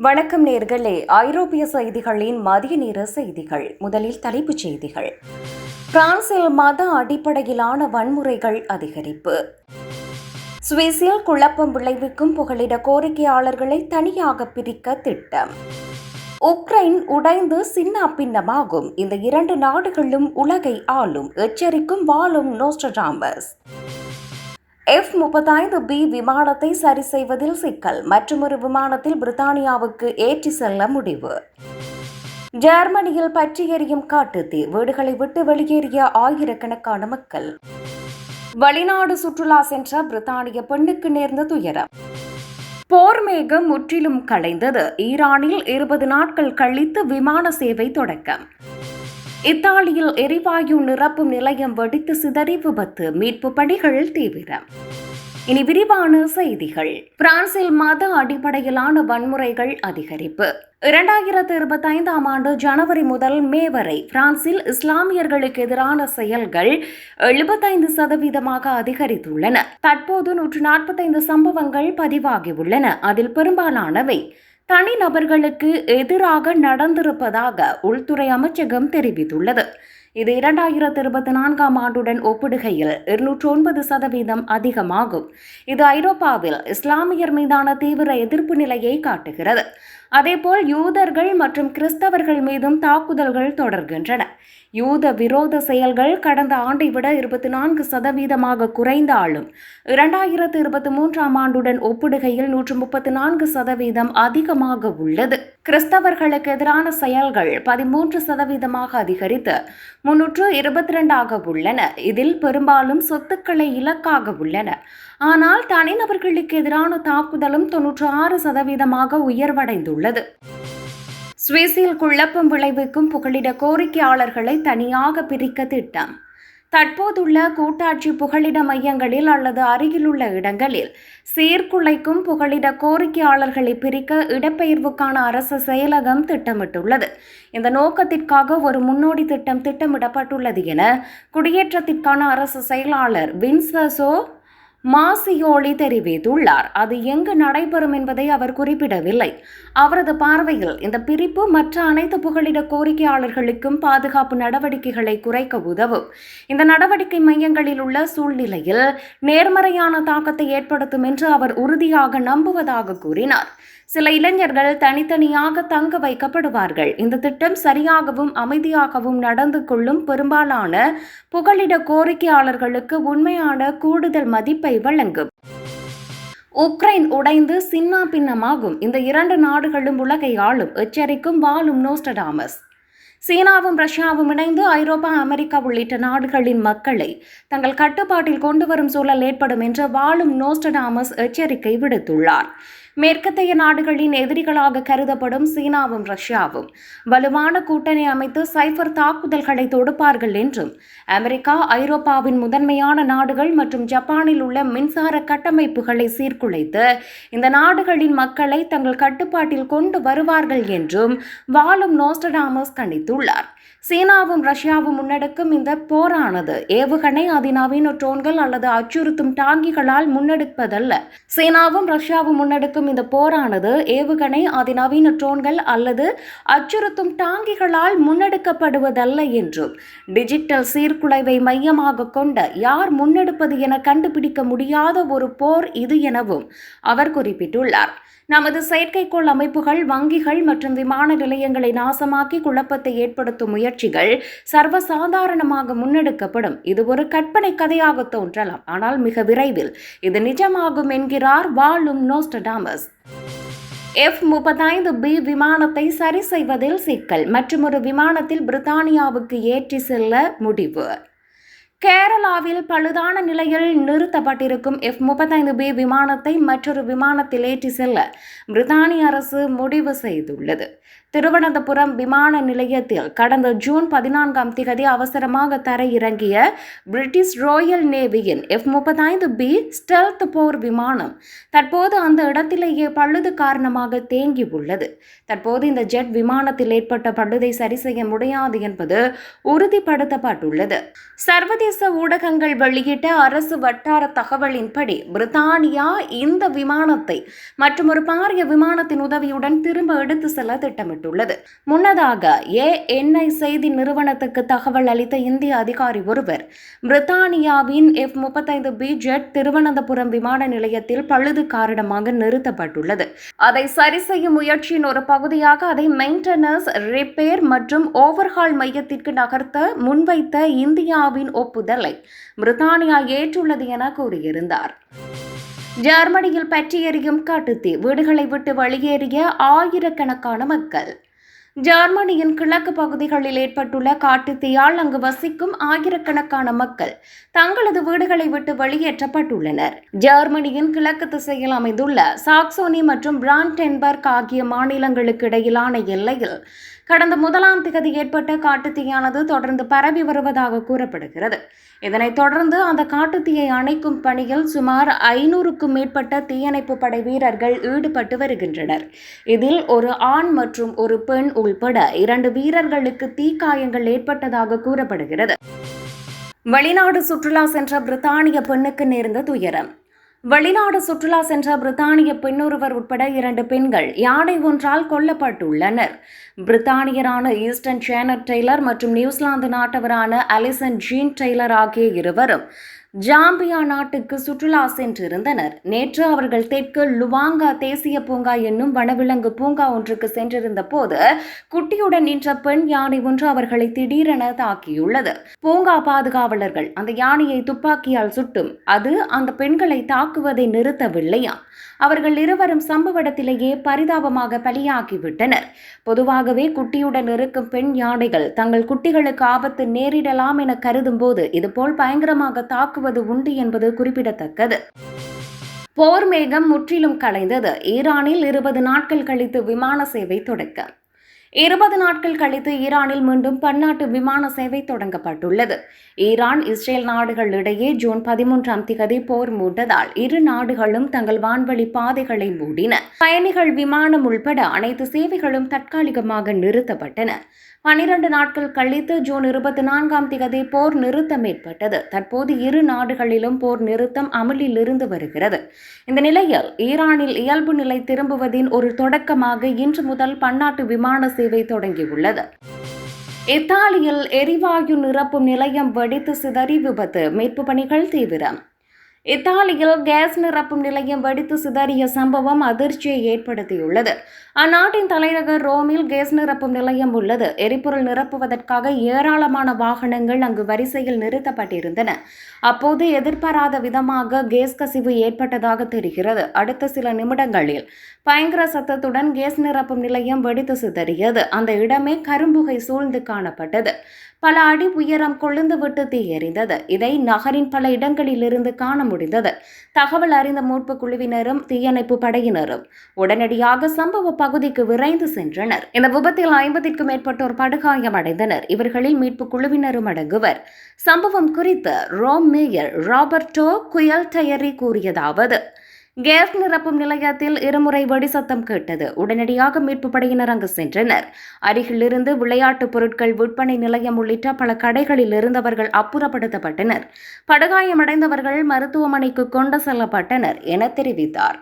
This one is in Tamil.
வணக்கம் நேர்களே. ஐரோப்பிய செய்திகளின் மதிய நேர செய்திகள். முதலில் தலைப்புச் செய்திகள். பிரான்சில் மத அடிப்படையிலான வன்முறைகள் அதிகரிப்பு. சுவிஸில் குழப்பம் விளைவிக்கும் புகலிட கோரிக்கையாளர்களை தனியாக பிரிக்க திட்டம். உக்ரைன் உடைந்து சின்ன பின்னமாகும். இந்த இரண்டு நாடுகளும் உலகை ஆளும். எச்சரிக்கும் வாழும் நோஸ்டராமஸ். எஃப் முப்பத்தைந்து பி விமானத்தை சரி செய்வதில் சிக்கல். மற்றொரு விமானத்தில் பிரித்தானியாவுக்கு ஏற்றி செல்ல முடிவு. ஜெர்மனியில் பற்றி எரியும் காட்டுத்தீ. வீடுகளை விட்டு வெளியேறிய ஆயிரக்கணக்கான மக்கள். வெளிநாடு சுற்றுலா சென்ற பிரித்தானிய பெண்ணுக்கு நேர்ந்த துயரம். போர் மேகம் முற்றிலும் களைந்தது ஈரானில் இருபது நாட்கள் கழித்து விமான சேவை தொடக்கம். இத்தாலியில் எரிவாயு நிரப்பும் நிலையம் வெடித்து சிதறி விபத்து. மீட்பு பணிகள் தீவிரம். இனி விரிவான செய்திகள். பிரான்சில் மத அடிப்படையிலான வன்முறைகள் அதிகரிப்பு. இரண்டாயிரத்து இருபத்தைந்தாம் ஆண்டு ஜனவரி முதல் மே வரை பிரான்சில் இஸ்லாமியர்களுக்கு எதிரான செயல்கள் எழுபத்தைந்து சதவீதமாக அதிகரித்துள்ளன. தற்போது நூற்று நாற்பத்தைந்து சம்பவங்கள் பதிவாகியுள்ளன. அதில் பெரும்பாலானவை தனிநபர்களுக்கு எதிராக நடந்திருப்பதாக உள்துறை அமைச்சகம் தெரிவித்துள்ளது. இது இரண்டாயிரத்து இருபத்தி நான்காம் ஆண்டுடன் ஒப்பிடுகையில் இருநூற்று ஒன்பது சதவீதம் அதிகமாகும். இது ஐரோப்பாவில் இஸ்லாமியர் மீதான தீவிர எதிர்ப்பு நிலையை காட்டுகிறது. அதேபோல் யூதர்கள் மற்றும் கிறிஸ்தவர்கள் மீதும் தாக்குதல்கள் தொடர்கின்றன. யூத விரோத செயல்கள் கடந்த ஆண்டை விட இருபத்தி நான்கு சதவீதமாக குறைந்தாலும் இரண்டாயிரத்து இருபத்தி மூன்றாம் ஆண்டுடன் ஒப்பிடுகையில் நூற்று முப்பத்தி நான்கு சதவீதம் அதிகமாக உள்ளது. கிறிஸ்தவர்களுக்கு எதிரான செயல்கள் பதிமூன்று சதவீதமாக அதிகரித்து முன்னூற்று இருபத்தி ரெண்டாக உள்ளன. இதில் பெரும்பாலும் சொத்துக்களை இலக்காக உள்ளன. ஆனால் தனிநபர்களுக்கு எதிரான தாக்குதலும் தொன்னூற்று ஆறு சதவீதமாக உயர்வடைந்துள்ளது. சுவிஸில் குழப்பம் விளைவிக்கும் புகலிட கோரிக்கையாளர்களை தனியாக பிரிக்க திட்டம். தற்போதுள்ள கூட்டாட்சி புகலிட மையங்களில் அல்லது அருகிலுள்ள இடங்களில் சீர்குலைக்கும் புகலிட கோரிக்கையாளர்களை பிரிக்க இடப்பெயர்வுக்கான அரசு செயலகம் திட்டமிட்டுள்ளது. இந்த நோக்கத்திற்காக ஒரு முன்னோடி திட்டம் திட்டமிடப்பட்டுள்ளது என குடியேற்றத்திற்கான அரசு செயலாளர் வின்சசோ மாசியோலி தெரிவித்துள்ளார். அது எங்கு நடைபெறும் என்பதை அவர் குறிப்பிடவில்லை. அவரது பார்வையில் இந்த பிரிப்பு மற்ற அனைத்து புகலிட கோரிக்கையாளர்களுக்கும் பாதுகாப்பு நடவடிக்கைகளை குறைக்க உதவும். இந்த நடவடிக்கை மையங்களில் உள்ள சூழ்நிலையில் நேர்மறையான தாக்கத்தை ஏற்படுத்தும் என்று அவர் உறுதியாக நம்புவதாக கூறினார். சில இளைஞர்கள் தனித்தனியாக தங்க வைக்கப்படுவார்கள். இந்த திட்டம் சரியாகவும் அமைதியாகவும் நடந்து கொள்ளும் பெரும்பாலான புகலிட கோரிக்கையாளர்களுக்கு உண்மையான கூடுதல் மதிப்பை வழங்கும். உக்ரைன் உடைந்து சின்னா பின்னமாகும். இந்த இரண்டு நாடுகளும் உலகை ஆளும் எச்சரிக்கும் வாழும் நோஸ்டடாமஸ். சீனாவும் ரஷ்யாவும் இணைந்து ஐரோப்பா அமெரிக்கா உள்ளிட்ட நாடுகளின் மக்களை தங்கள் கட்டுப்பாட்டில் கொண்டு வரும் சூழல் ஏற்படும் என்று வாழும் நோஸ்டடாமஸ் எச்சரிக்கை விடுத்துள்ளார். மேற்கத்தைய நாடுகளின் எதிரிகளாக கருதப்படும் சீனாவும் ரஷ்யாவும். வலுவான கூட்டணி அமைத்து சைபர் தாக்குதல்களை தொடுப்பார்கள் என்றும் அமெரிக்கா ஐரோப்பாவின் முதன்மையான நாடுகள் மற்றும் ஜப்பானில் உள்ள மின்சார கட்டமைப்புகளை சீர்குலைத்து இந்த நாடுகளின் மக்களை தங்கள் கட்டுப்பாட்டில் கொண்டு வருவார்கள் என்றும் வாழும் நோஸ்டடாமஸ் கண்டித்துள்ளார் சீனாவும் ரஷ்யாவும் முன்னெடுக்கும் இந்த போரானது ஏவுகணை அதிநவீன ட்ரோன்கள் அல்லது அச்சுறுத்தும் டாங்கிகளால் முன்னெடுப்பதல்ல. சீனாவும் ரஷ்யாவும் முன்னெடுக்கும் இந்த போரானது ஏவுகணை அதிநவீன ட்ரோன்கள் அல்லது அச்சுறுத்தும் டாங்கிகளால் முன்னெடுக்கப்படுவதல்ல என்றும். டிஜிட்டல் சீர்குலைவை மையமாக கொண்ட யார் முன்னெடுப்பது என கண்டுபிடிக்க முடியாத ஒரு போர் இது எனவும் அவர் குறிப்பிட்டுள்ளார். நமது செயற்கைக்கோள் அமைப்புகள் வங்கிகள் மற்றும் விமான நிலையங்களை நாசமாக்கி குழப்பத்தை ஏற்படுத்தும் முயற்சிகள் சர்வசாதாரணமாக முன்னெடுக்கப்படும். இது ஒரு கற்பனை கதையாக தோன்றலாம். ஆனால் மிக விரைவில் இது நிஜமாகும் என்கிறார் வாழும் நோஸ்டடாமஸ். எஃப் முப்பத்தைந்து பி விமானத்தை சரி செய்வதில் சிக்கல். மற்றும் ஒரு விமானத்தில் பிரித்தானியாவுக்கு ஏற்றி செல்ல முடிவு. கேரளாவில் பழுதான நிலையில் நிறுத்தப்பட்டிருக்கும் எஃப் முப்பத்தைந்து பி விமானத்தை மற்றொரு விமானத்தில் ஏற்றி செல்ல பிரித்தானிய அரசு முடிவு செய்துள்ளது. திருவனந்தபுரம் விமான நிலையத்தில் கடந்த ஜூன் பதினான்காம் திகதி அவசரமாக தரையிறங்கிய பிரிட்டிஷ் ராயல் நேவியின் எஃப் முப்பத்தைந்து பி ஸ்டெல்த் போர் விமானம் தற்போது அந்த இடத்திலேயே பழுது காரணமாக தேங்கி உள்ளது. தற்போது இந்த ஜெட் விமானத்தில் ஏற்பட்ட பழுதை சரி செய்ய முடியாது என்பது உறுதிப்படுத்தப்பட்டுள்ளது. சர்வதேச ஊடகங்கள் வெளியிட்ட அரசு வட்டார தகவலின்படி பிரித்தானியா இந்த விமானத்தை மற்றும் ஒரு பாரிய விமானத்தின் உதவியுடன் திரும்ப எடுத்து செல்ல திட்டமிட்டுள்ளது முன்னதாக ஏஎன்ஐ செய்தி நிறுவனத்துக்கு தகவல் அளித்த இந்திய அதிகாரி ஒருவர் பிரித்தானியாவின் எஃப் முப்பத்தைந்து பி ஜெட் திருவனந்தபுரம் விமான நிலையத்தில் பழுது காரணமாக நிறுத்தப்பட்டுள்ளது. அதை சரி செய்யும் முயற்சியின் ஒரு பகுதியாக அதை மெயின்டெனன்ஸ் ரிப்பேர் மற்றும் ஓவர்ஹால் மையத்திற்கு நகர்த்த முன்வைத்த இந்தியாவின் ஒப்புதலை பிரித்தானியா ஏற்றுள்ளது என கூறியிருந்தார். ஜெர்மனியில் பற்றி எரியும் காட்டுத்தீ வீடுகளை விட்டு வெளியேறிய ஆயிரக்கணக்கான மக்கள். ஜெர்மனியின் கிழக்கு பகுதிகளில் ஏற்பட்டுள்ள காட்டுத்தீயால் அங்கு வசிக்கும் ஆயிரக்கணக்கான மக்கள் தங்களது வீடுகளை விட்டு வெளியேற்றப்பட்டுள்ளனர். ஜெர்மனியின் கிழக்கு திசையில் அமைந்துள்ள சாக்சோனி மற்றும் பிராண்டென்பர்க் ஆகிய மாநிலங்களுக்கு இடையிலான எல்லையில் கடந்த முதலாம் திகதி ஏற்பட்ட காட்டுத்தீயானது தொடர்ந்து பரவி வருவதாக கூறப்படுகிறது. இதனைத் தொடர்ந்து அந்த காட்டுத்தீயை அணைக்கும் பணியில் சுமார் ஐநூறுக்கும் மேற்பட்ட தீயணைப்பு படை வீரர்கள் ஈடுபட்டு வருகின்றனர். இதில் ஒரு ஆண் மற்றும் ஒரு பெண் உள்பட இரண்டு வீரர்களுக்கு தீக்காயங்கள் ஏற்பட்டதாக கூறப்படுகிறது. வெளிநாடு சுற்றுலா சென்ற பிரித்தானிய பெண்ணுக்கு நேர்ந்த துயரம். வெளிநாடு சுற்றுலா சென்ற பிரித்தானிய பெண்ணொருவர் உட்பட இரண்டு பெண்கள் யானை ஒன்றால் கொல்லப்பட்டுள்ளனர். பிரித்தானியரான ஈஸ்டர்ன் சேனர் டெய்லர் மற்றும் நியூசிலாந்து நாட்டவரான அலிசன் ஜீன் டெய்லர் ஆகிய இருவரும் ஜாம்பியா நாட்டுக்கு சுற்றுலா சென்றிருந்தனர். நேற்று அவர்கள் தெற்கு லுவாங்கா தேசிய பூங்கா என்னும் வனவிலங்கு பூங்கா ஒன்றுக்கு சென்றிருந்த போது குட்டியுடன் நின்ற பெண் யானை ஒன்று அவர்களை திடீரென தாக்கியுள்ளது. பூங்கா பாதுகாவலர்கள் அந்த யானையை துப்பாக்கியால் சுட்டும். அது அந்த பெண்களை தாக்குவதை நிறுத்தவில்லையா அவர்கள் இருவரும் சம்பவ இடத்திலேயே பரிதாபமாக பலியாகிவிட்டனர். பொதுவாகவே குட்டியுடன் இருக்கும் பெண் யானைகள் தங்கள் குட்டிகளுக்கு ஆபத்து நேரிடலாம் என கருதும் போது இதுபோல் பயங்கரமாக தாக்குவது உண்டு என்பது குறிப்பிடத்தக்கது. போர் மேகம் முற்றிலும் கலைந்தது. ஈரானில் இருபது நாட்கள் கழித்து விமான சேவை தொடக்கம். இருபது நாட்கள் கழித்து ஈரானில் மீண்டும் பன்னாட்டு விமான சேவை தொடங்கப்பட்டுள்ளது. ஈரான் இஸ்ரேல் நாடுகள் இடையே ஜூன் பதிமூன்றாம் திகதி போர் மூண்டதால் இரு நாடுகளும் தங்கள் வான்வழி பாதைகளை மூடின. பயணிகள் விமானம் உள்பட அனைத்து சேவைகளும் தற்காலிகமாக நிறுத்தப்பட்டன. பனிரண்டு நாட்கள் கழித்து ஜூன் இருபத்தி நான்காம் திகதி போர் நிறுத்தம் ஏற்பட்டது. தற்போது இரு நாடுகளிலும் போர் நிறுத்தம் அமலில் இருந்து வருகிறது. இந்த நிலையில் ஈரானில் இயல்பு நிலை திரும்புவதின் ஒரு தொடக்கமாக இன்று முதல் பன்னாட்டு விமான சேவை தொடங்கியுள்ளது. இத்தாலியில் எரிவாயு நிரப்பும் நிலையம் வெடித்து சிதறி விபத்து. மீட்பு பணிகள் தீவிரம். இத்தாலியில் கேஸ் நிரப்பும் நிலையம் வெடித்து சிதறிய சம்பவம் அதிர்ச்சியை ஏற்படுத்தியுள்ளது. அந்நாட்டின் தலைநகர் ரோமில் கேஸ் நிரப்பும் நிலையம் உள்ளது. எரிபொருள் நிரப்புவதற்காக ஏராளமான வாகனங்கள் அங்கு வரிசையில் நிறுத்தப்பட்டிருந்தன. அப்போது எதிர்பாராத விதமாக கேஸ் கசிவு ஏற்பட்டதாக தெரிகிறது. அடுத்த சில நிமிடங்களில் பயங்கர சத்தத்துடன் கேஸ் நிரப்பும் நிலையம் வெடித்து சிதறியது. அந்த இடமே கரும்புகை சூழ்ந்து காணப்பட்டது. பல அடி உயரம் கொழுந்துவிட்டு தீ எறிந்தது. இதை நகரின் பல இடங்களிலிருந்து காண முடிந்தது. தகவல் அறிந்த மீட்பு குழுவினரும் தீயணைப்பு படையினரும் உடனடியாக சம்பவ பகுதிக்கு விரைந்து சென்றனர். இந்த விபத்தில் ஐம்பதிற்கும் மேற்பட்டோர் படுகாயமடைந்தனர். இவர்களில் மீட்பு குழுவினரும் அடங்குவர். சம்பவம் குறித்து Rome mayor Roberto Gualtieri கூறியதாவது கேஸ் நிரப்பும் நிலையத்தில் இருமுறை வெடிசத்தம் கேட்டது. உடனடியாக மீட்பு படையினர் அங்கு சென்றனர். அருகிலிருந்து விளையாட்டுப் பொருட்கள் விற்பனை நிலையம் உள்ளிட்ட பல கடைகளில் இருந்தவர்கள் அப்புறப்படுத்தப்பட்டனர். படுகாயமடைந்தவர்கள் மருத்துவமனைக்கு கொண்டு செல்லப்பட்டனர் என தெரிவித்தார்.